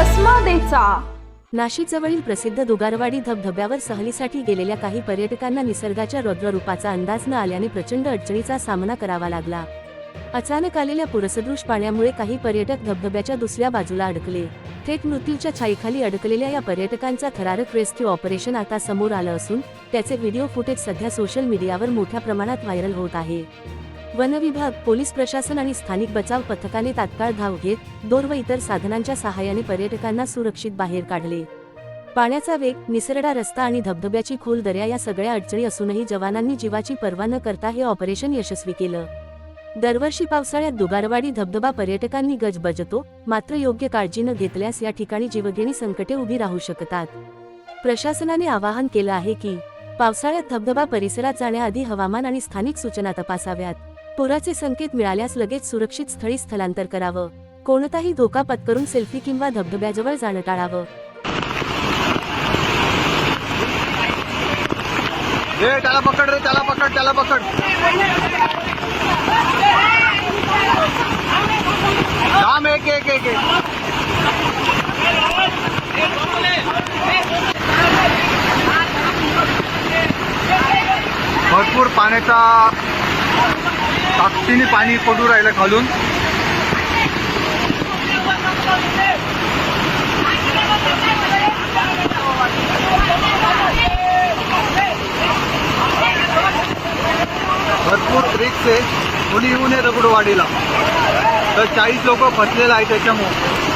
नाशिकचा नाशिकजवळील प्रसिद्ध दुगारवाडी धबधब्यावर सहलीसाठी गेलेल्या काही पर्यटकांना निसर्गाच्या रौद्ररूपाचा अंदाज न आल्याने प्रचंड अडचणीचा सामना करावा लागला. अचानक आलेल्या पुरसदृश पाण्यामुळे काही पर्यटक धबधब्याच्या दुसऱ्या बाजूला अडकले. थेट मृत्यूच्या छाईखाली अडकलेल्या या पर्यटकांचा थरारक रेस्क्यू ऑपरेशन आता समोर आलं असून त्याचे व्हिडिओ फुटेज सध्या सोशल मीडियावर मोठ्या प्रमाणात व्हायरल होत आहे. वनविभाग पोलीस प्रशासन आणि स्थानिक बचाव पथकाने तात्काळ धाव घेत दोर व इतर साधनांच्या सहाय्याने पर्यटकांना सुरक्षित बाहेर काढले. पाण्याचा वेग निसरडा रस्ता आणि धबधब्याची खोल दर्या या सगळ्या अडचणी असूनही जवानांनी जीवाची पर्वा न करता हे ऑपरेशन यशस्वी केलं. दरवर्षी पावसाळ्यात दुगारवाडी धबधबा पर्यटकांनी गजबजतो मात्र योग्य काळजी न घेतल्यास या ठिकाणी जीवघेणी संकटे उभी राहू शकतात. प्रशासनाने आवाहन केलं आहे की पावसाळ्यात धबधबा परिसरात जाण्याआधी हवामान आणि स्थानिक सूचना तपासाव्यात. पुराचे संकेत मिळाल्यास लगेच सुरक्षित स्थळी स्थलांतर करावं. कोणताही धोका पत्करून सेल्फी किंवा धबधब्याजवळ जाणं टाळावं. त्याला पकड रे त्याला पकड त्याला पकड. थांब एक एक एक. भरपूर पाण्याचा ताकदीने पाणी पडू राहिलं खालून. भरपूर रिक्स आहे. कोणी येऊ नये दगडवाडीला तर चाळीस लोक फसलेलं आहे त्याच्यामुळे.